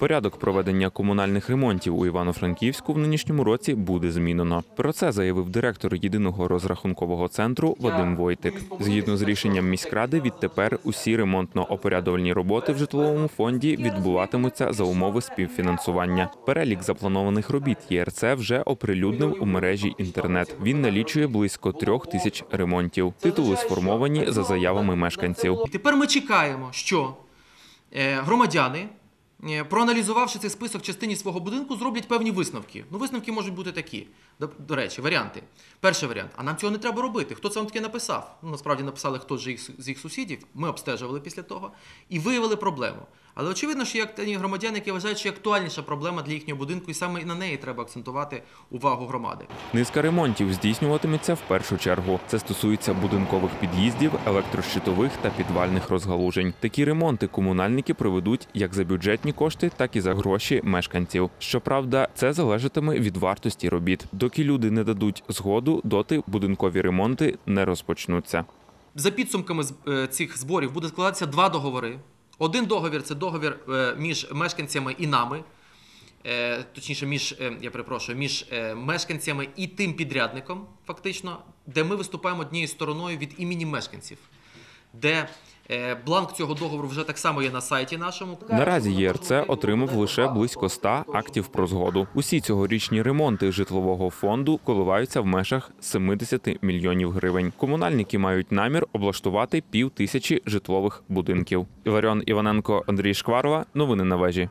Порядок проведення комунальних ремонтів у Івано-Франківську в нинішньому році буде змінено. Про це заявив директор єдиного розрахункового центру Вадим Войтик. Згідно з рішенням міськради, відтепер усі ремонтно-опорядувальні роботи в житловому фонді відбуватимуться за умови співфінансування. Перелік запланованих робіт ЄРЦ вже оприлюднив у мережі інтернет. Він налічує близько трьох тисяч ремонтів. Титули сформовані за заявами мешканців. Тепер ми чекаємо, що е, громадяни, проаналізувавши цей список частині свого будинку, зроблять певні висновки. Ну, висновки можуть бути такі. До, речі, варіанти. Перший варіант. А нам цього не треба робити. Хто це вам таке написав? Ну, насправді написали хтось з їх сусідів. Ми обстежували після того і виявили проблему. Але очевидно, що є активні громадяни, які вважають, що актуальніша проблема для їхнього будинку, і саме на неї треба акцентувати увагу громади. Низка ремонтів здійснюватиметься в першу чергу. Це стосується будинкових під'їздів, електрощитових та підвальних розгалужень. Такі ремонти комунальники проведуть як за бюджетні кошти, так і за гроші мешканців. Щоправда, це залежатиме від вартості робіт. Доки люди не дадуть згоду, доти будинкові ремонти не розпочнуться. За підсумками е, цих зборів буде складатися два договори. Один договір це договір е, між мешканцями і нами, е, точніше, між, е, я перепрошую, між мешканцями і тим підрядником, фактично, де ми виступаємо однією стороною від імені мешканців, де бланк цього договору вже так само є на сайті нашому. Наразі ЄРЦ отримав лише близько 100 актів про згоду. Усі цьогорічні ремонти житлового фонду коливаються в межах 70 мільйонів гривень. Комунальники мають намір облаштувати пів тисячі житлових будинків. Іларіон Іваненко, Андрій Шкварова. Новини на вежі.